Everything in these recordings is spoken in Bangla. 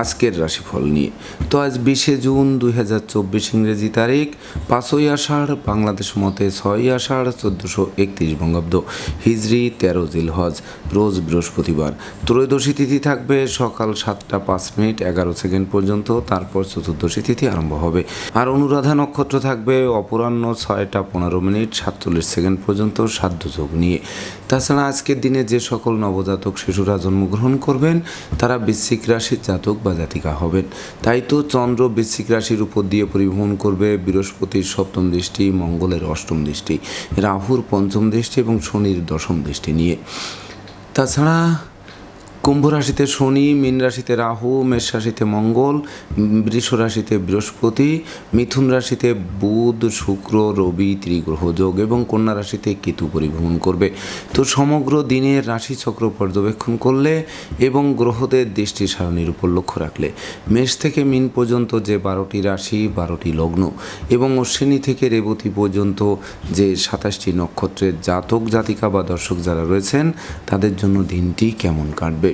আজকের রাশিফল নিয়ে। তো আজ বিশে জুন দুই হাজার চব্বিশ ইংরেজি তারিখ, পাঁচই আষাঢ়, বাংলাদেশ মতে ছয়ই আষাঢ়, চোদ্দোশো একত্রিশ বঙ্গাব্দ। হিজড়ি তেরো জিল হজ রোজ বৃহস্পতিবার। ত্রয়োদশী তিথি থাকবে সকাল সাতটা পাঁচ মিনিট, এগারো সেকেন্ড পর্যন্ত, তারপর চতুর্দশী তিথি আরম্ভ হবে। আর অনুরাধা নক্ষত্র থাকবে অপরাহ্ন ছয়টা পনেরো মিনিট, সাতচল্লিশ সেকেন্ড পর্যন্ত সাধ্য যোগ নিয়ে। তাছাড়া আজকের দিনে যে সকল নবজাতক শিশুরা জন্মগ্রহণ করবেন, তারা বৃশ্চিক রাশির জাতক বা জাতিকা হবেন। তাই তো চন্দ্র বৃশ্চিক রাশির উপর দিয়ে পরিবহন করবে বৃহস্পতির সপ্তম দৃষ্টি, মঙ্গলের অষ্টম দৃষ্টি, রাহুর পঞ্চম দৃষ্টি এবং শনির দশম দৃষ্টি নিয়ে। তাছাড়া কুম্ভ রাশিতে শনি, মীন রাশিতে রাহু, মেষ রাশিতে মঙ্গল, বৃষ রাশিতে বৃহস্পতি, মিথুন রাশিতে বুধ, শুক্র, রবি, ত্রিগ্রহ যোগ এবং কন্যা রাশিতে কেতু পরিভ্রমণ করবে। তো সমগ্র দিনের রাশিচক্র পর্যবেক্ষণ করলে এবং গ্রহদের দৃষ্টি সারণীর উপর লক্ষ্য রাখলে মেষ থেকে মিন পর্যন্ত যে বারোটি রাশি, বারোটি লগ্ন এবং অশ্বিনী থেকে রেবতী পর্যন্ত যে সাতাশটি নক্ষত্রের জাতক, জাতিকা বা দর্শক যারা রয়েছেন, তাদের জন্য দিনটি কেমন কাটবে?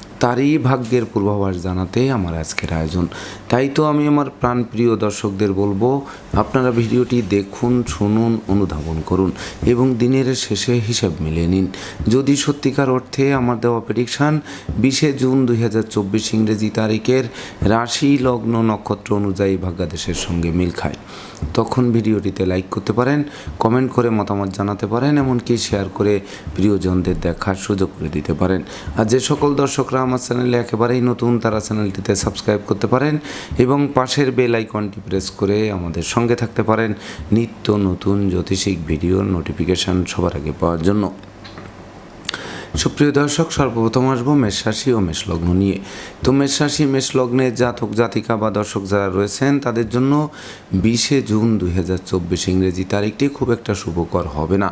তারই ভাগ্যের পূর্বাভাস জানাতে আমার আজকের আয়োজন। তাই তো আমি আমার প্রাণপ্রিয় দর্শকদের বলব, আপনারা ভিডিওটি দেখুন, শুনুন, অনুধাবন করুন এবং দিনের শেষে হিসাব মিলিয়ে নিন। যদি সত্যিকার অর্থে আমার দেওয়া প্রেডিকশান বিশে জুন দুই হাজার চব্বিশ ইংরেজি তারিখের রাশি লগ্ন নক্ষত্র অনুযায়ী ভাগ্যাদেশের সঙ্গে মিল খায়। তখন ভিডিওটিতে লাইক করতে পারেন কমেন্ট করে মতামত জানাতে পারেন, এমনকি শেয়ার করে প্রিয়জনদের দেখার সুযোগ করে দিতে পারেন। আর যে সকল দর্শকরা আমার চ্যানেলে একেবারেই নতুন, তারা চ্যানেলটিতে সাবস্ক্রাইব করতে পারেন এবং পাশের বেল আইকনটি প্রেস করে আমাদের সঙ্গে থাকতে পারেন নিত্য নতুন জ্যোতিষিক ভিডিওর নোটিফিকেশান সবার আগে পাওয়ার জন্য। সুপ্রিয় দর্শক, সর্বপ্রথম আসব মেষ রাশি ও মেষ লগ্ন নিয়ে। তো মেষ রাশি, মেষ লগ্নের জাতক, জাতিকা বা দর্শক যারা রয়েছেন, তাদের জন্য বিশে জুন দুই হাজার চব্বিশ ইংরেজি তারিখটি খুব একটা শুভকর হবে না।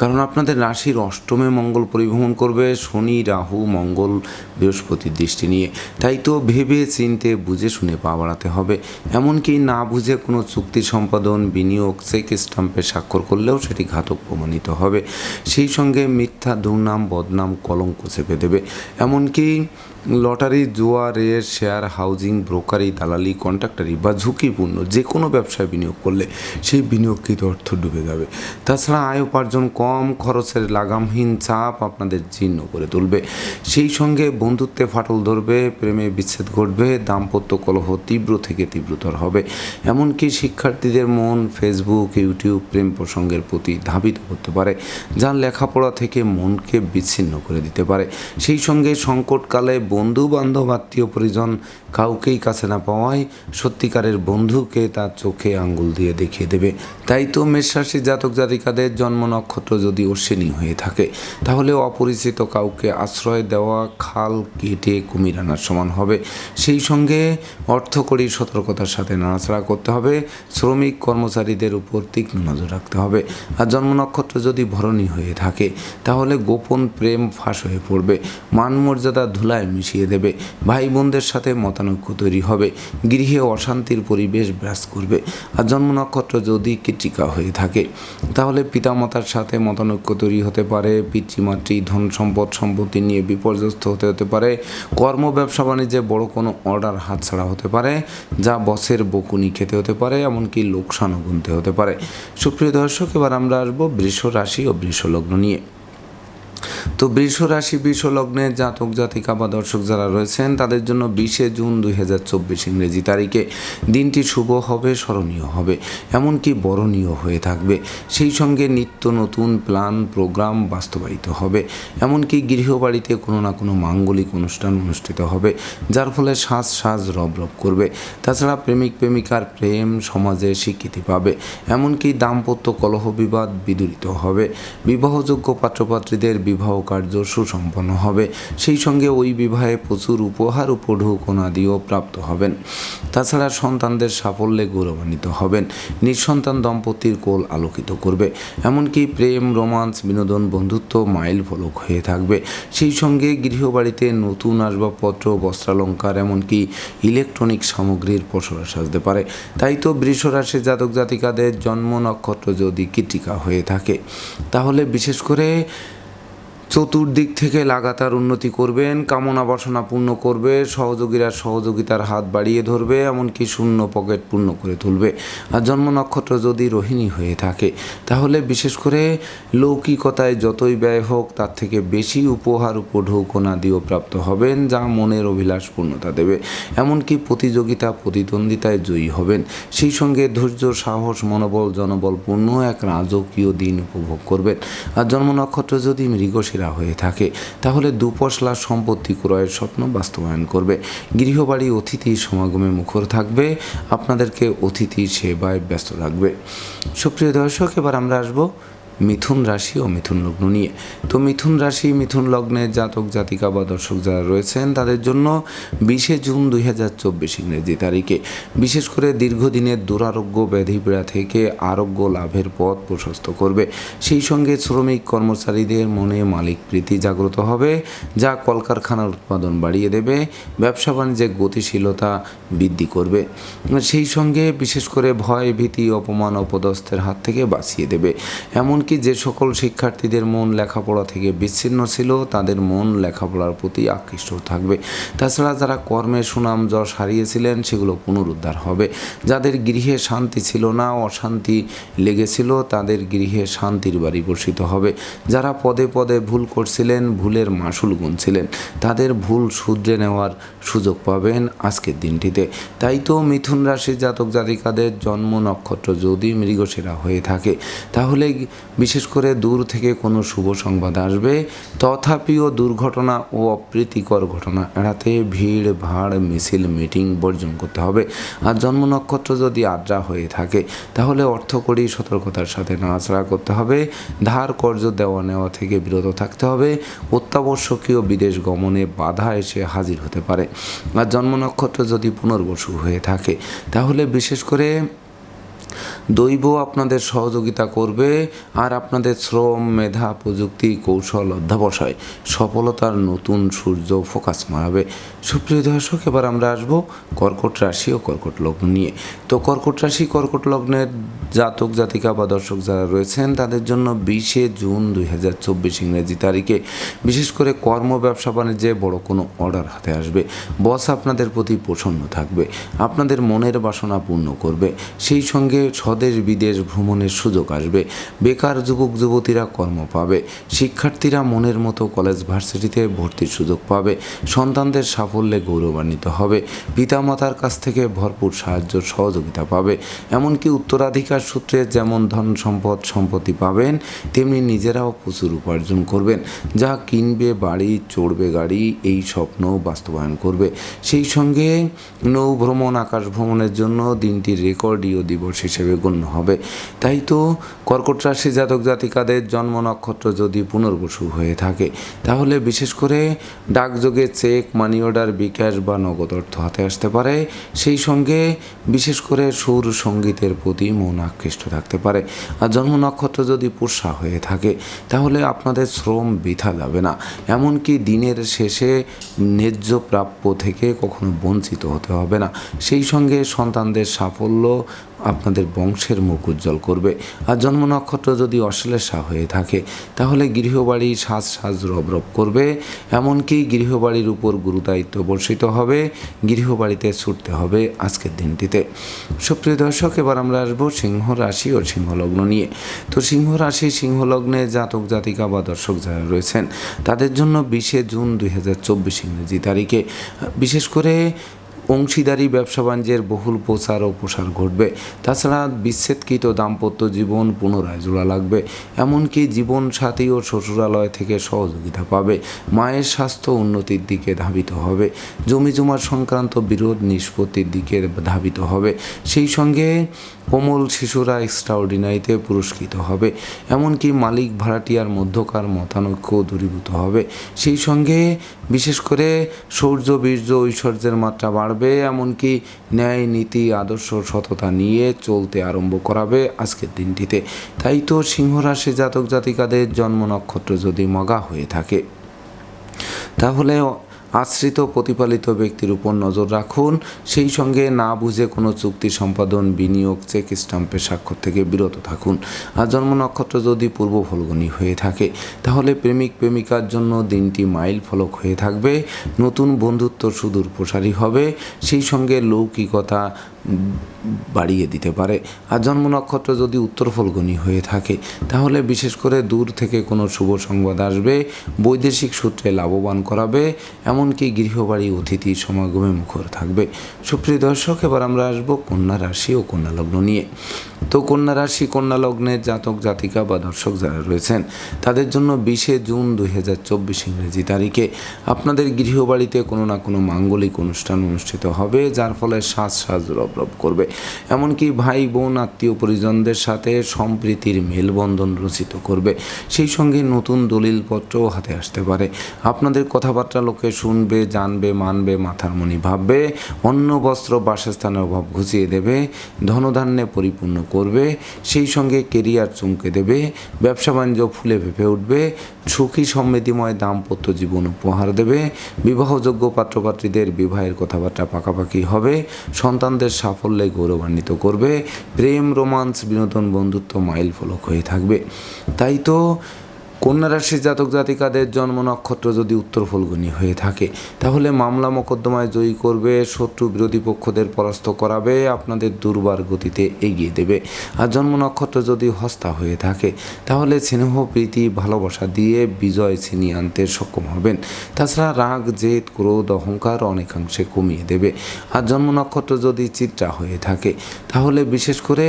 কারণ আপনাদের রাশির অষ্টমে মঙ্গল পরিভ্রমণ করবে, শনি, রাহু, মঙ্গল বৃহস্পতির দৃষ্টি নিয়ে। তাই তো ভেবে, চিনতে, বুঝে, শুনে পা বাড়াতে হবে। এমনকি না বুঝে কোনো চুক্তি সম্পাদন, বিনিয়োগ, চেক স্টাম্পে স্বাক্ষর করলেও সেটি ঘাতক প্রমাণিত হবে। সেই সঙ্গে মিথ্যা, দুর্নাম, বদনাম, কলঙ্ক চেপে দেবে। এমনকি লটারি, জুয়া রেস শেয়ার, হাউজিং, ব্রোকারি, দালালি, কন্ট্রাক্টারি বা ঝুঁকিপূর্ণ যে কোনো ব্যবসায় বিনিয়োগ করলে সেই বিনিয়োগকৃত অর্থ ডুবে যাবে। তাছাড়া আয় উপার্জন কম, খরচের লাগামহীন চাপ আপনাদের জীর্ণ করে তুলবে। সেই সঙ্গে বন্ধুত্বে ফাটল ধরবে, প্রেমে বিচ্ছেদ ঘটবে, দাম্পত্য কলহ তীব্র থেকে তীব্রতর হবে। এমনকি শিক্ষার্থীদের মন ফেসবুক ইউটিউব প্রেম প্রসঙ্গের প্রতি ধাবিত করতে পারে, যা লেখাপড়া থেকে মনকে বিচ্ছিন্ন করে দিতে পারে। সেই সঙ্গে সংকটকালে বন্ধু বান্ধব আত্মীয় পরিজন কাউকেই কাছে না পাওয়ায় সত্যিকারের বন্ধুকে তার চোখে আঙ্গুল দিয়ে দেখিয়ে দেবে। তাই তো মেষরাশি জাতক জাতিকাদের জন্ম নক্ষত্র যদি অশ্বিনী হয়ে থাকে, তাহলে অপরিচিত কাউকে আশ্রয় দেওয়া খাল কেটে কুমির আনার সমান হবে। সেই সঙ্গে অর্থকরী সতর্কতার সাথে নাড়াচাড়া করতে হবে। শ্রমিক কর্মচারীদের উপর তীক্ষ্ণ নজর রাখতে হবে। আর জন্ম নক্ষত্র যদি ভরণী হয়ে থাকে, তাহলে গোপন প্রেম ফাঁস হয়ে পড়বে। মান মর্যাদা ধুলায় মিশিয়ে দেবে। ভাই বোনদের সাথে মতানৈক্য তৈরি হবে। গৃহে অশান্তির পরিবেশ ব্যাস করবে। আর জন্ম নক্ষত্র যদি কৃতিকা হয়ে থাকে, তাহলে পিতামাতার সাথে মতানৈক্য তৈরি হতে পারে। পিতৃমাতৃ, ধন সম্পদ, সম্পত্তি নিয়ে বিপর্যস্ত হতে হতে পারে। কর্ম, ব্যবসা, বাণিজ্যে বড় কোনো অর্ডার হাতছাড়া হতে পারে, যা বসের বকুনি খেতে হতে পারে, এমনকি লোকসানও গুনতে হতে পারে। সুপ্রিয় দর্শক, এবার আমরা আসব বৃষ রাশি ও বৃষ লগ্ন নিয়ে। তো বৃষ রাশি, বৃষ লগ্নে জাতক, জাতিকা বা দর্শক যারা রয়েছেন, তাদের জন্য বিশে জুন দুই হাজার চব্বিশ ইংরেজি তারিখে দিনটি শুভ হবে, স্মরণীয় হবে, এমনকি বরণীয় হয়ে থাকবে। সেই সঙ্গে নিত্য নতুন প্ল্যান, প্রোগ্রাম বাস্তবায়িত হবে, এমনকি গৃহবাড়িতে কোনো না কোনো মাঙ্গলিক অনুষ্ঠান অনুষ্ঠিত হবে, যার ফলে শ্বাস শ্বাস রব রব করবে। তাছাড়া প্রেমিক, প্রেমিকার প্রেম সমাজে স্বীকৃতি পাবে, এমনকি দাম্পত্য কলহ বিবাদ বিদূরিত হবে। বিবাহযোগ্য পাত্রপাত্রীদের বিবাহ কার্য সুসম্পন্ন হবে। সেই সঙ্গে ওই বিবাহে প্রচুর উপহার উপঢৌকনাদিও প্রাপ্ত হবেন। তাছাড়া সন্তানদের সাফল্যে গৌরবান্বিত হবেন। নিঃসন্তান দম্পতির কোল আলোকিত করবে। এমনকি প্রেম, রোমান্স, বিনোদন, বন্ধুত্ব মাইল ফলক হয়ে থাকবে। সেই সঙ্গে গৃহবাড়িতে নতুন আসবাবপত্র, বস্ত্রালঙ্কার, এমনকি ইলেকট্রনিক সামগ্রীর পসরা সাজতে পারে। তাই তো বৃষ রাশির জাতক জাতিকাদের জন্ম নক্ষত্র যদি কৃতিকা হয়ে থাকে, তাহলে বিশেষ করে চতুর্দিক থেকে লাগাতার উন্নতি করবেন, কামনা বাসনা পূর্ণ করবে, সহযোগীরা সহযোগিতার হাত বাড়িয়ে ধরবে, এমনকি শূন্য পকেট পূর্ণ করে তুলবে। আর জন্ম নক্ষত্র যদি রোহিণী হয়ে থাকে, তাহলে বিশেষ করে লৌকিকতায় যতই ব্যয় হোক, তার থেকে বেশি উপহার উপঢৌকনা দিয়েও প্রাপ্ত হবেন, যা মনের অভিলাষ পূর্ণতা দেবে। এমনকি প্রতিযোগিতা প্রতিদ্বন্দ্বিতায় জয়ী হবেন। সেই সঙ্গে ধৈর্য, সাহস, মনোবল জনবলপূর্ণ এক রাজকীয় দিন উপভোগ করবেন। আর জন্ম নক্ষত্র যদি মৃগশিরা হয়ে থাকে, তাহলে দুপশলা সম্পত্তি ক্রয়ের স্বপ্ন বাস্তবায়ন করবে। গৃহবাড়ি, অতিথি সমাগমে মুখর থাকবে, আপনাদেরকে অতিথি সেবায় ব্যস্ত রাখবে। সুপ্রিয় দর্শক, এবার আমরা আসব মিথুন রাশি ও মিথুন লগ্ন নিয়ে। তো মিথুন রাশি, মিথুন লগ্নের জাতক, জাতিকা বা দর্শক যারা রয়েছেন, তাদের জন্য বিশে জুন দুই হাজার চব্বিশ ইংরেজি তারিখে। বিশেষ করে দীর্ঘদিনের দুরারোগ্য ব্যাধিপীড়া থেকে আরোগ্য লাভের পথ প্রশস্ত করবে। সেই সঙ্গে শ্রমিক কর্মচারীদের মনে মালিক প্রীতি জাগ্রত হবে, যা কলকারখানার উৎপাদন বাড়িয়ে দেবে, ব্যবসা বাণিজ্যে গতিশীলতা বৃদ্ধি করবে। সেই সঙ্গে বিশেষ করে ভয়, ভীতি, অপমান, অপদস্থের হাত থেকে বাঁচিয়ে দেবে। এমনকি যে সকল শিক্ষার্থীদের মন লেখাপড়া থেকে বিচ্ছিন্ন ছিল, তাদের মন লেখাপড়ার প্রতি আকৃষ্ট থাকবে। তাছাড়া যারা কর্মে সুনাম যশ হারিয়েছিলেন, সেগুলো পুনরুদ্ধার হবে। যাদের গৃহে শান্তি ছিল না, অশান্তি লেগেছিল, তাদের গৃহে শান্তির বাড়ি বর্ষিত হবে। যারা পদে পদে ভুল করছিলেন, ভুলের মাসুল গুনছিলেন। তাদের ভুল শুধরে নেওয়ার সুযোগ পাবেন আজকের দিনটিতে। তাই তো মিথুন রাশির জাতক জাতিকাদের জন্ম নক্ষত্র যদি মৃগশিরা হয়ে থাকে, তাহলে বিশেষ করে দূর থেকে কোনো শুভ সংবাদ আসবে, তথাপিও দুর্ঘটনা ও অপ্রীতিকর ঘটনা এড়াতে ভিড়, ভাড়, মিছিল, মিটিং বর্জন করতে হবে। আর জন্ম নক্ষত্র যদি আদ্রা হয়ে থাকে, তাহলে অর্থকরী সতর্কতার সাথে নাড়াচাড়া করতে হবে। ধার কর্য দেওয়া নেওয়া থেকে বিরত থাকতে হবে। অত্যাবশ্যকীয় বিদেশ গমনে বাধা এসে হাজির হতে পারে। আর জন্ম নক্ষত্র যদি পুনর্বসু হয়ে থাকে, তাহলে বিশেষ করে দৈব আপনাদের সহযোগিতা করবে আর আপনাদের শ্রম, মেধা, প্রযুক্তি, কৌশল অধ্যাবসায় সফলতার নতুন সূর্য ফোকাস মারাবে। সুপ্রিয় দর্শক, এবার আমরা আসব কর্কট রাশি ও কর্কট লগ্ন নিয়ে। তো কর্কট রাশি, কর্কট লগ্নের জাতক, জাতিকা বা দর্শক যারা রয়েছেন, তাদের জন্য বিশে জুন দুই হাজার চব্বিশ ইংরেজি তারিখে বিশেষ করে কর্ম, ব্যবসা, বাণিজ্যে বড় কোনো অর্ডার হাতে আসবে। বস আপনাদের প্রতি প্রসন্ন থাকবে। আপনাদের মনের বাসনা পূর্ণ করবে। সেই সঙ্গে স্বদেশ বিদেশ ভ্রমণের সুযোগ আসবে। বেকার যুবক, যুবতীরা কর্ম পাবে। শিক্ষার্থীরা মনের মতো কলেজ, ভার্সিটিতে ভর্তির সুযোগ পাবে। সন্তানদের সাফল্যে গৌরবান্বিত হবে। পিতামাতার কাছ থেকে ভরপুর সাহায্য, সহযোগিতা পাবে। এমনকি উত্তরাধিকার সূত্রে যেমন ধন সম্পদ, সম্পত্তি পাবেন, তেমনি নিজেরাও প্রচুর উপার্জন করবেন। যা কিনবে, বাড়ি, চড়বে গাড়ি, এই স্বপ্ন বাস্তবায়ন করবে। সেই সঙ্গে নৌ ভ্রমণ আকাশ ভ্রমণের জন্য দিনটির রেকর্ডীয় দিবস হিসেবে গণ্য হবে। তাই তো কর্কট রাশি জাতক জাতিকাদের জন্ম নক্ষত্র যদি পুনর্বসু হয়ে থাকে, তাহলে বিশেষ করে ডাকযোগে চেক, মানি অর্ডার, বিকাশ বা নগদ অর্থ হাতে আসতে পারে। সেই সঙ্গে বিশেষ করে সুর সঙ্গীতের প্রতি মন আকৃষ্ট থাকতে পারে। আর জন্ম নক্ষত্র যদি পোষা হয়ে থাকে, তাহলে আপনাদের শ্রম বৃথা যাবে না। এমনকি দিনের শেষে ন্যায্য প্রাপ্য থেকে কখনো বঞ্চিত হতে হবে না। সেই সঙ্গে সন্তানদের সাফল্য আপনাদের বংশের মুখ উজ্জ্বল করবে। আর জন্ম নক্ষত্র যদি অশ্লেষা হয়ে থাকে, তাহলে গৃহবাড়ি সাজ সাজ রব রব করবে। এমনকি গৃহবাড়ির উপর গুরুদায়িত্ব বর্ষিত হবে, গৃহবাড়িতে ছুটতে হবে আজকের দিনটিতে। সুপ্রিয় দর্শক, এবার আমরা আসব সিংহ রাশি ও সিংহলগ্ন নিয়ে। তো সিংহ রাশি, সিংহলগ্নে জাতক, জাতিকা বা দর্শক যারা রয়েছেন, তাদের জন্য বিশে জুন দুই হাজার চব্বিশ ইংরেজি তারিখে। বিশেষ করে অংশীদারি ব্যবসা বাণিজ্যের বহুল প্রচার ও প্রসার ঘটবে। তাছাড়া বিচ্ছেদকৃত দাম্পত্য জীবন পুনরায় জোড়া লাগবে। এমনকি জীবন সাথী ও শ্বশুরালয় থেকে সহযোগিতা পাবে। মায়ের স্বাস্থ্য উন্নতির দিকে ধাবিত হবে। জমি জমার সংক্রান্ত বিরোধ নিষ্পত্তির দিকে ধাবিত হবে। সেই সঙ্গে কোমল শিশুরা এক্সট্রাঅর্ডিনারিতে পুরস্কৃত হবে। এমনকি মালিক ভাড়াটিয়ার মধ্যকার মতানৈক্য দূরীভূত হবে। সেই সঙ্গে বিশেষ করে শৌর্য বীর্য, ঐশ্বর্যের মাত্রা বাড়বে। এমনকি ন্যায় নীতি, আদর্শ, সততা নিয়ে চলতে আরম্ভ করাবে আজকের দিনটিতে। তাই তো সিংহরাশি জাতক জাতিকাদের জন্ম নক্ষত্র যদি মগা হয়ে থাকে, তাহলে আশ্রিত প্রতিপালিত ব্যক্তির উপর নজর রাখুন। সেই সঙ্গে না বুঝে কোনো চুক্তি সম্পাদন, বিনিয়োগ, চেক স্টাম্পের স্বাক্ষর থেকে বিরত থাকুন। আর জন্ম নক্ষত্র যদি পূর্ব ফলগুনি হয়ে থাকে, তাহলে প্রেমিক প্রেমিকার জন্য দিনটি মাইল ফলক হয়ে থাকবে। নতুন বন্ধুত্ব সুদূর প্রসারী হবে। সেই সঙ্গে লৌকিকতা বাড়িয়ে দিতে পারে। আর জন্ম নক্ষত্র যদি উত্তর ফলগুনি হয়ে থাকে, তাহলে বিশেষ করে দূর থেকে কোনো শুভ সংবাদ আসবে। বৈদেশিক সূত্রে লাভবান করাবে। এমনকি গৃহবাড়ি অতিথি সমাগমে মুখর থাকবে। সুপ্রিয় দর্শক, এবার আমরা আসব কন্যা রাশি ও কন্যা লগ্ন নিয়ে। তো কন্যা রাশি, কন্যা লগ্নের জাতক, জাতিকা বা দর্শক যারা রয়েছেন, তাদের জন্য বিশে জুন দুই হাজার চব্বিশ ইংরেজি তারিখে আপনাদের গৃহবাড়িতে কোনো না কোনো মাঙ্গলিক অনুষ্ঠান অনুষ্ঠিত হবে, যার ফলে সাজ সাজ রব রব করবে। এমনকি ভাই, বোন, আত্মীয় পরিজনদের সাথে সম্প্রীতির মেলবন্ধন রচিত করবে। সেই সঙ্গে নতুন দলিলপত্রও হাতে আসতে পারে। আপনাদের কথাবার্তা লোকে শুনবে, জানবে, মানবে মাথার মনি ভাববে অন্ন বস্ত্র বাসস্থানের অভাব ঘুষিয়ে দেবে, ধনধান্যে পরিপূর্ণ করবে, সেই সঙ্গে কেরিয়ার চমকে দেবে, ব্যবসা বাণিজ্য ফুলে ফেঁপে উঠবে, সুখী সমৃদ্ধিময় দাম্পত্য জীবন উপহার দেবে, বিবাহযোগ্য পাত্রপাত্রীদের বিবাহের কথাবার্তা পাকাপাকি হবে, সন্তানদের সাফল্যে গৌরবান্বিত করবে, প্রেম, রোমান্স, বিনোদন, বন্ধুত্ব মাইল ফলক হয়ে থাকবে। তাই তো কন্যা রাশির জাতক জাতিকাদের জন্ম নক্ষত্র যদি উত্তর ফলগুনি হয়ে থাকে, তাহলে মামলা মোকদ্দমায় জয়ী করবে, শত্রু বিরোধী পক্ষদের পরাস্ত করাবে, আপনাদের দুর্বার গতিতে এগিয়ে দেবে। আর জন্ম নক্ষত্র যদি হস্তা হয়ে থাকে, তাহলে স্নেহ, প্রীতি, ভালোবাসা দিয়ে বিজয় ছিনিয়ে আনতে সক্ষম হবেন। তাছাড়া রাগ, জেদ, ক্রোধ, অহংকার অনেকাংশে কমিয়ে দেবে। আর জন্ম নক্ষত্র যদি চিত্রা হয়ে থাকে, তাহলে বিশেষ করে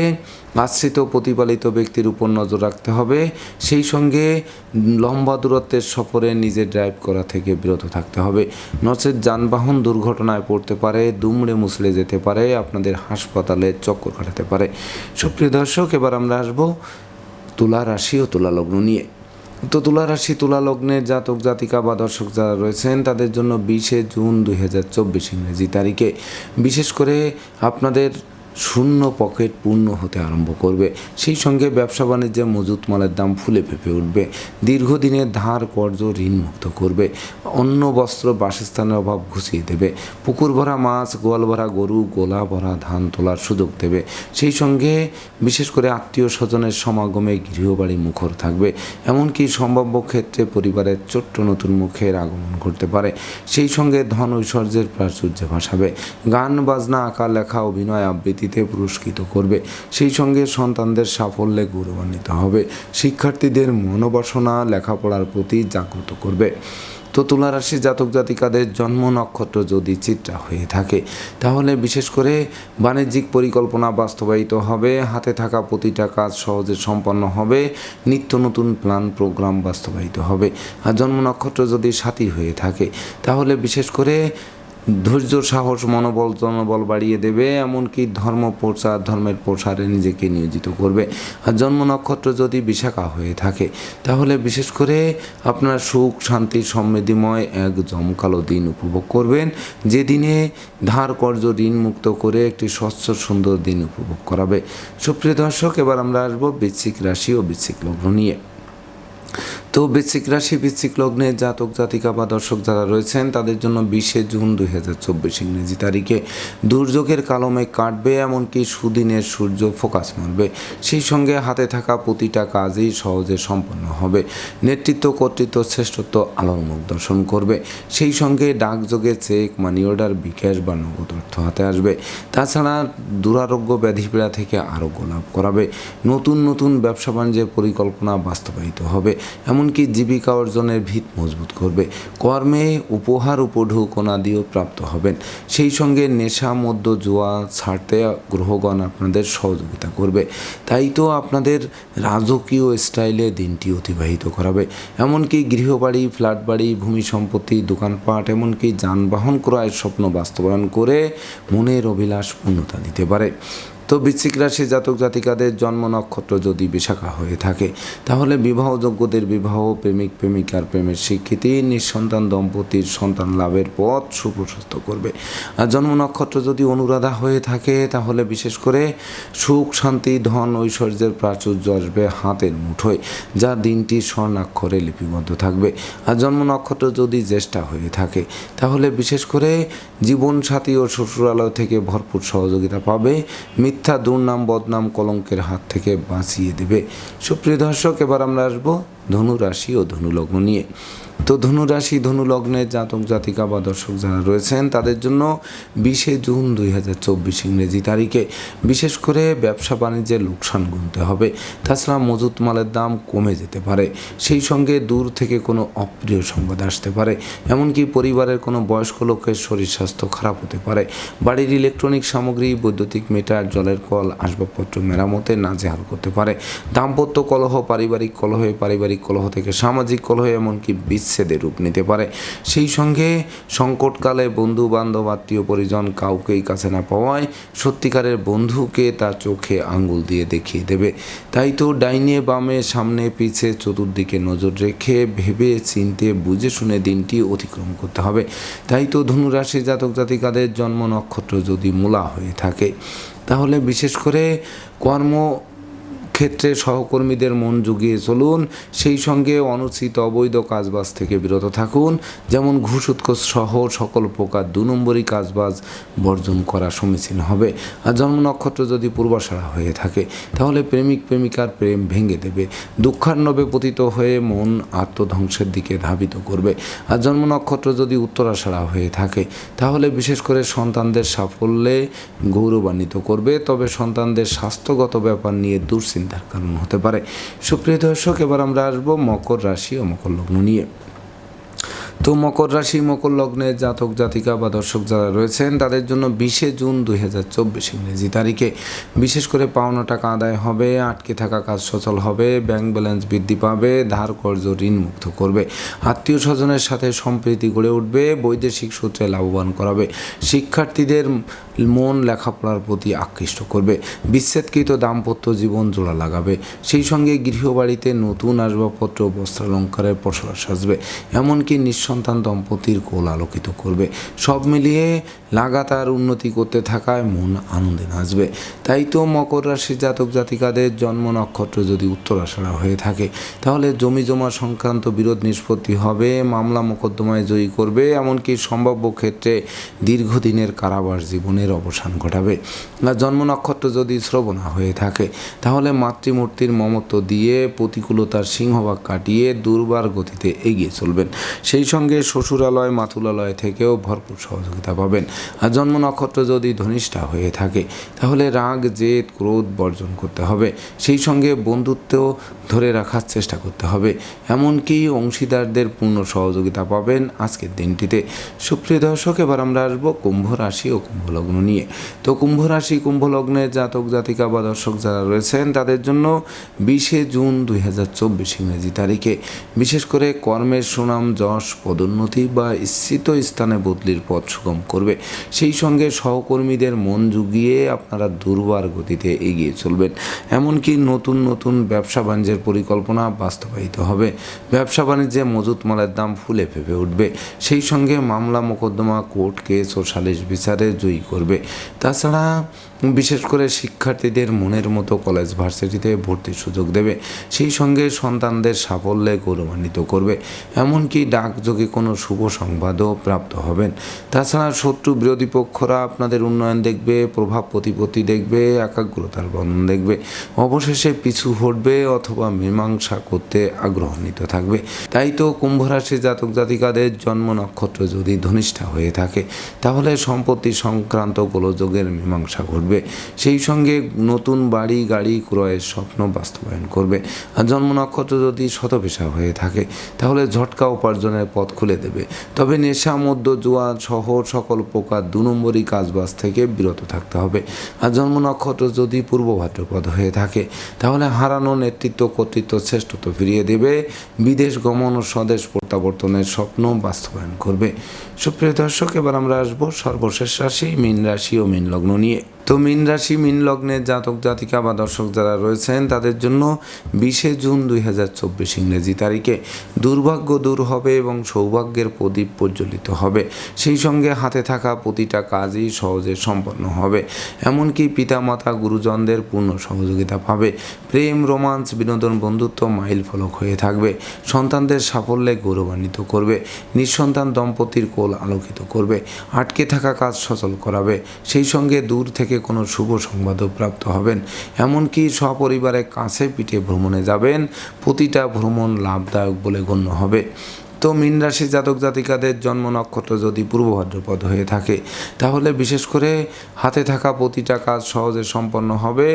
আশ্রিত প্রতিপালিত ব্যক্তির উপর নজর রাখতে হবে। সেই সঙ্গে লম্বা দূরত্বের সফরে নিজে ড্রাইভ করা থেকে বিরত থাকতে হবে। নচেত যানবাহন দুর্ঘটনায় পড়তে পারে, দুমড়ে মুছলে যেতে পারে, আপনাদের হাসপাতালে চক্কর কাটাতে পারে। সুপ্রিয় দর্শক, এবার আমরা আসব তুলা রাশি ও তুলা লগ্ন নিয়ে। তো তুলা রাশি, তুলা লগ্নের জাতক, জাতিকা বা দর্শক যারা রয়েছেন, তাদের জন্য বিশে জুন দুই হাজার চব্বিশ ইংরেজি তারিখে। বিশেষ করে আপনাদের শূন্য পকেট পূর্ণ হতে আরম্ভ করবে। সেই সঙ্গে ব্যবসা বাণিজ্যে মজুত মালের দাম ফুলে ফেঁপে উঠবে। দীর্ঘদিনের ধার কর্জ ঋণ মুক্ত করবে। অন্ন, বস্ত্র, বাসস্থানের অভাব ঘুষিয়ে দেবে। পুকুর ভরা মাছ গোয়াল ভরা গরু গোলা ভরা ধান তোলার সুযোগ দেবে। সেই সঙ্গে বিশেষ করে আত্মীয় স্বজনের সমাগমে গৃহবাড়ি মুখর থাকবে। এমনকি সম্ভাব্য ক্ষেত্রে পরিবারের ছোট্ট নতুন মুখের আগমন ঘটতে পারে। সেই সঙ্গে ধন ঐশ্বর্যের প্রাচুর্য ভাসাবে। গান, বাজনা, আঁকা, লেখা, অভিনয় আবৃত্তিতে পুরস্কৃত করবে। সেই সঙ্গে সন্তানদের সাফল্যে গৌরবান্বিত হবে। শিক্ষার্থীদের মনোবাসনা, লেখাপড়ার প্রতি জাগ্রত করবে। তো তুলা রাশি জাতক জাতিকাদের জন্ম নক্ষত্র যদি চিত্রা হয়ে থাকে, তাহলে বিশেষ করে বাণিজ্যিক পরিকল্পনা বাস্তবায়িত হবে, হাতে থাকা প্রতিটা কাজ সহজে সম্পন্ন হবে, নিত্য নতুন প্ল্যান, প্রোগ্রাম বাস্তবায়িত হবে। আর জন্ম নক্ষত্র যদি সাথী হয়ে থাকে, তাহলে বিশেষ করে ধৈর্য, সাহস, মনোবল, জনবল বাড়িয়ে দেবে, এমনকি ধর্ম প্রচার, ধর্মের প্রসারে নিজেকে নিয়োজিত করবে। আর জন্ম নক্ষত্র যদি বিশাখা হয়ে থাকে, তাহলে বিশেষ করে আপনার সুখ, শান্তি, সমৃদ্ধিময় এক জমকালো দিন উপভোগ করবেন। যে দিনে ধার কর্য ঋণ মুক্ত করে একটি স্বচ্ছ, সুন্দর দিন উপভোগ করাবে। সুপ্রিয় দর্শক, এবার আমরা আসব বৃশ্চিক রাশি ও বৃশ্চিক লগ্ন নিয়ে। তো বৃশ্চিক রাশি, বৃশ্চিক লগ্নে জাতক, জাতিকা বা দর্শক যারা রয়েছেন, তাদের জন্য বিশে জুন দুই হাজার চব্বিশ ইংরেজি তারিখে দুর্যোগের কালমে কাটবে, এমনকি সুদিনের সূর্য ফোকাস মারবে। সেই সঙ্গে হাতে থাকা প্রতিটা কাজই সহজে সম্পন্ন হবে। নেতৃত্ব, কর্তৃত্ব, শ্রেষ্ঠত্ব আলোর মুখ দর্শন করবে। সেই সঙ্গে ডাকযোগে চেক, মানি অর্ডার, বিকাশ বা নগদ অর্থ হাতে আসবে। তাছাড়া দুরারোগ্য ব্যাধিপীড়া থেকে আরোগ্য লাভ করাবে। নতুন নতুন ব্যবসা বাণিজ্যের পরিকল্পনা বাস্তবায়িত হবে। এমন এমনকি জীবিকা অর্জনের ভিত মজবুত করবে। কর্মে উপহার উপঢৌকনা দিয়েও প্রাপ্ত হবেন। সেই সঙ্গে নেশা মধ্য জোয়া, ছাড়তে গ্রহগণ আপনাদের সহযোগিতা করবে। তাই তো আপনাদের রাজকীয় স্টাইলে দিনটি অতিবাহিত করাবে। এমনকি গৃহবাড়ি ফ্ল্যাট বাড়ি ভূমি সম্পত্তি, দোকানপাট, এমনকি যানবাহন ক্রয়ের স্বপ্ন বাস্তবায়ন করে মনের অভিলাষ পূর্ণতা দিতে পারে। তো বৃশ্চিক রাশি জাতক জাতিকাদের জন্ম নক্ষত্র যদি বিশাখা হয়ে থাকে, তাহলে বিবাহযোগ্যদের বিবাহ, প্রেমিক, প্রেমিকার প্রেমের স্বীকৃতি, নিঃসন্তান, দম্পতির সন্তান লাভের পথ সুপ্রশস্ত করবে। আর জন্ম নক্ষত্র যদি অনুরাধা হয়ে থাকে, তাহলে বিশেষ করে সুখ, শান্তি, ধন, ঐশ্বর্যের প্রাচুর্য আসবে হাতের মুঠোয়, যা দিনটি স্বর্ণাক্ষরে লিপিবদ্ধ থাকবে। আর জন্ম নক্ষত্র যদি জ্যেষ্ঠা হয়ে থাকে, তাহলে বিশেষ করে জীবনসাথী ও শ্বশুরালয় থেকে ভরপুর সহযোগিতা পাবে মিথ্যা, দুর্নাম, বদনাম কলঙ্কের হাত থেকে বাঁচিয়ে দেবে। সুপ্রিয় দর্শক, এবার আমরা আসব ধনু রাশি ও ধনু লগ্ন নিয়ে। তো ধনু রাশি ধনু লগ্নের জাতক, জাতিকা বা দর্শক যারা রয়েছেন, তাদের জন্য বিশে জুন দুই হাজার চব্বিশ ইংরেজি তারিখে বিশেষ করে ব্যবসা বাণিজ্যে লোকসান গুনতে হবে। তাছাড়া মজুত মালের দাম কমে যেতে পারে। সেই সঙ্গে দূর থেকে কোনো অপ্রিয় সংবাদ আসতে পারে। এমনকি পরিবারের কোনো বয়স্ক লোকের শরীর স্বাস্থ্য খারাপ হতে পারে। বাড়ির ইলেকট্রনিক সামগ্রী, বৈদ্যুতিক মিটার, জলের কল, আসবাবপত্র মেরামতে নাজেহাল করতে পারে। দাম্পত্য কলহ, পারিবারিক কলহে, পারিবারিক কলহ থেকে সামাজিক কলহ, এমনকি বিচ্ছেদের রূপ নিতে পারে। সেই সঙ্গে সংকটকালে বন্ধু বান্ধব আত্মীয় পরিজন কাউকেই কাছে না পাওয়ায় সত্যিকারের বন্ধুকে তার চোখে আঙ্গুল দিয়ে দেখিয়ে দেবে। তাই তো ডাইনে বামে সামনে পিছে চতুর্দিকে নজর রেখে ভেবে চিনতে বুঝে শুনে দিনটি অতিক্রম করতে হবে। তাই তো ধনুরাশি জাতক জাতিকাদের জন্ম নক্ষত্র যদি মূলা হয়ে থাকে, তাহলে বিশেষ করে কর্ম ক্ষেত্রে সহকর্মীদের মন জুগিয়ে চলুন। সেই সঙ্গে অনুচিত অবৈধ কাজবাজ থেকে বিরত থাকুন। যেমন ঘুষ, উৎকোষ সহ সকল প্রকার দু নম্বরই কাজবাজ বর্জন করা সমীচীন হবে। আর জন্ম নক্ষত্র যদি পূর্বাশাড়া হয়ে থাকে, তাহলে প্রেমিক প্রেমিকার প্রেম ভেঙে দেবে। দুঃখান্নবে পতিত হয়ে মন আত্মধ্বংসের দিকে ধাবিত করবে। আর জন্ম নক্ষত্র যদি উত্তরাষাড়া হয়ে থাকে, তাহলে বিশেষ করে সন্তানদের সাফল্যে গৌরবান্বিত করবে। তবে সন্তানদের স্বাস্থ্যগত ব্যাপার নিয়ে দুশ্চিন্তার কারণ হতে পারে। সুপ্রিয় দর্শক, এবার আমরা আসব মকর রাশি ও মকর লগ্ন নিয়ে। তো মকর রাশি, মকর লগ্নে জাতক, জাতিকা বা দর্শক যারা রয়েছেন, তাদের জন্য বিশে জুন দুই হাজার চব্বিশ ইংরেজি তারিখে। বিশেষ করে পাওনা টাকা আদায় হবে, আটকে থাকা কাজ সচল হবে, ব্যাংক ব্যালেন্স বৃদ্ধি পাবে, ধার কর্য ঋণ মুক্ত করবে। আত্মীয় স্বজনের সাথে সম্প্রীতি গড়ে উঠবে, বৈদেশিক সূত্রে লাভবান করাবে। শিক্ষার্থীদের মন লেখাপড়ার প্রতি আকৃষ্ট করবে। বিচ্ছেদকৃত দাম্পত্য জীবন জোড়া লাগাবে। সেই সঙ্গে গৃহবাড়িতে নতুন আসবাবপত্র, বস্ত্রালঙ্কারের পসরা সাজবে। এমনকি নিঃসন্তান দম্পতির কোল আলোকিত করবে। সব মিলিয়ে লাগাতার উন্নতি করতে থাকায় মন আনন্দে নাচবে। তাই তো মকর রাশি জাতক জাতিকাদের জন্ম নক্ষত্র যদি উত্তরাষাড়া হয়ে থাকে, তাহলে জমি জমা সংক্রান্ত বিরোধ নিষ্পত্তি হবে, মামলা মোকদ্দমায় জয়ী করবে, এমনকি সম্ভাব্য ক্ষেত্রে দীর্ঘদিনের কারাবাস জীবনের অবসান ঘটাবে। জন্ম নক্ষত্র যদি শ্রবণা হয়ে থাকে, তাহলে মাতৃমূর্তির মমত্ব দিয়ে প্রতিকূলতার সিংহভাগ কাটিয়ে দুর্বার গতিতে এগিয়ে চলবেন। সেই সঙ্গে শ্বশুরালয় মাতুলালয় থেকেও ভরপুর সহযোগিতা পাবেন। আর জন্ম নক্ষত্র যদি ধনিষ্ঠা হয়ে থাকে, তাহলে রাগ, জেদ, ক্রোধ বর্জন করতে হবে। সেই সঙ্গে বন্ধুত্ব ধরে রাখার চেষ্টা করতে হবে। এমনকি অংশীদারদের পূর্ণ সহযোগিতা পাবেন আজকের দিনটিতে। সুপ্রিয় দর্শক, এবার আমরা আসব কুম্ভ রাশি ও কুম্ভ লগ্ন নিয়ে। তো কুম্ভ রাশি, কুম্ভ লগ্নের জাতক, জাতিকা বা দর্শক যারা রয়েছেন, তাদের জন্য বিশে জুন দুই হাজার চব্বিশ ইংরেজি তারিখে। বিশেষ করে কর্মের সুনাম, যশ, পদোন্নতি বা স্থিত স্থানে বদলির পথ সুগম করবে। সেই সঙ্গে সহকর্মীদের মন জুগিয়ে আপনারা দুর্বার গতিতে এগিয়ে চলবেন। এমনকি নতুন নতুন ব্যবসা বাণিজ্যের পরিকল্পনা বাস্তবায়িত হবে। ব্যবসা বাণিজ্যে মজুত মালের দাম ফুলে ফেপে উঠবে। সেই সঙ্গে মামলা মোকদ্দমা, কোর্ট কেস ও সালিশ বিচারে জয়ী করবে। তাছাড়া বিশেষ করে শিক্ষার্থীদের মনের মতো কলেজ ভার্সিটিতে ভর্তির সুযোগ দেবে। সেই সঙ্গে সন্তানদের সাফল্যে গৌরবান্বিত করবে। এমনকি ডাকযোগে কোনো শুভ সংবাদও প্রাপ্ত হবেন। তাছাড়া শত্রু বিরোধী পক্ষরা আপনাদের উন্নয়ন দেখবে, প্রভাব প্রতিপত্তি দেখবে, একাগ্রতার বন্ধন দেখবে। অবশেষে পিছু হটবে অথবা মীমাংসা করতে আগ্রহান্বিত থাকবে। তাই তো কুম্ভ রাশি জাতক জাতিকাদের জন্ম নক্ষত্র যদি ধনিষ্ঠা হয়ে থাকে, তাহলে সম্পত্তি সংক্রান্ত গোলযোগের মীমাংসা ঘটবে। সেই সঙ্গে নতুন বাড়ি, গাড়ি ক্রয়ের স্বপ্ন বাস্তবায়ন করবে। আর জন্ম নক্ষত্র যদি শতপেশা হয়ে থাকে, তাহলে ঝটকা উপার্জনের পথ খুলে দেবে। তবে নেশা মধ্য জুয়া সহ সকল প্রকার দু নম্বরই কাজবাজ থেকে বিরত থাকতে হবে। আর জন্ম নক্ষত্র যদি পূর্ব ভাদ্রপদ হয়ে থাকে, তাহলে হারানো নেতৃত্ব কর্তৃত্ব শ্রেষ্ঠত্ব ফিরিয়ে দেবে। বিদেশ গমন ও স্বদেশ প্রত্যাবর্তনের স্বপ্ন বাস্তবায়ন করবে। সুপ্রিয় দর্শক, এবার আমরা আসব সর্বশেষ রাশি, মীন রাশি ও মীন লগ্ন নিয়ে। তো মীন রাশি, মীন লগ্নের জাতক, জাতিকা বা দর্শক যারা রয়েছেন, তাদের জন্য বিশে জুন দুই হাজার চব্বিশ ইংরেজি তারিখে দুর্ভাগ্য দূর হবে এবং সৌভাগ্যের প্রদীপ প্রজ্বলিত হবে। সেই সঙ্গে হাতে থাকা প্রতিটা কাজই সহজে সম্পন্ন হবে। এমনকি পিতামাতা, গুরুজনদের পূর্ণ সহযোগিতা পাবে। প্রেম, রোমান্স, বিনোদন, বন্ধুত্ব মাইল ফলক হয়ে থাকবে। সন্তানদের সাফল্যে গৌরবান্বিত করবে। নিঃসন্তান দম্পতির কোল আলোকিত করবে। আটকে থাকা কাজ সচল করাবে। সেই সঙ্গে দূর থেকে কোনো শুভ সংবাদও প্রাপ্ত হবেন। এমনকি সপরিবারে কাছে পিঠে ভ্রমণে যাবেন, প্রতিটা ভ্রমণ লাভদায়ক বলে গণ্য হবে। তো মীন রাশি জাতক জাতিকাদের জন্ম নক্ষত্র যদি পূর্ব ভাদ্রপদ হয়ে থাকে, তাহলে বিশেষ করে হাতে থাকা প্রতিটা কাজ সহজে সম্পন্ন হবে।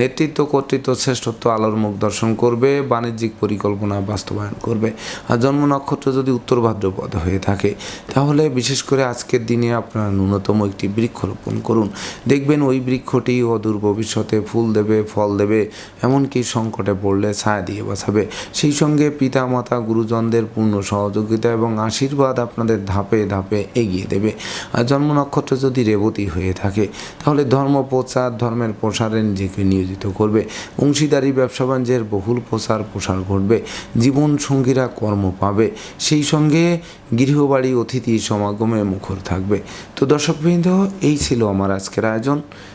নেতৃত্ব, কর্তৃত্ব, শ্রেষ্ঠত্ব, আলোর মুখ দর্শন করবে, বাণিজ্যিক পরিকল্পনা বাস্তবায়ন করবে। আর জন্ম নক্ষত্র যদি উত্তর ভাদ্রপদ হয়ে থাকে, তাহলে বিশেষ করে আজকের দিনে আপনারা ন্যূনতম একটি বৃক্ষ রোপণ করুন। দেখবেন ওই বৃক্ষটি অদূর ভবিষ্যতে ফুল দেবে, ফল দেবে, এমনকি সংকটে পড়লে ছায়া দিয়ে বাঁচাবে। সেই সঙ্গে পিতা মাতা গুরুজনদের পূর্ণ সহযোগিতা এবং আশীর্বাদ আপনাদের ধাপে ধাপে এগিয়ে দেবে। আর জন্ম নক্ষত্র যদি রেবতী হয়ে থাকে, তাহলে ধর্ম প্রচার, ধর্মের প্রসারে নিজেকে নিয়োজিত করবে। অংশীদারি, ব্যবসা বাণিজ্যের বহুল প্রসার প্রসার ঘটবে। জীবন সঙ্গীরা কর্ম পাবে। সেই সঙ্গে গৃহবাড়ি, অতিথি সমাগমে মুখর থাকবে। তো দর্শকবৃন্দ, এই ছিল আমার আজকের আয়োজন।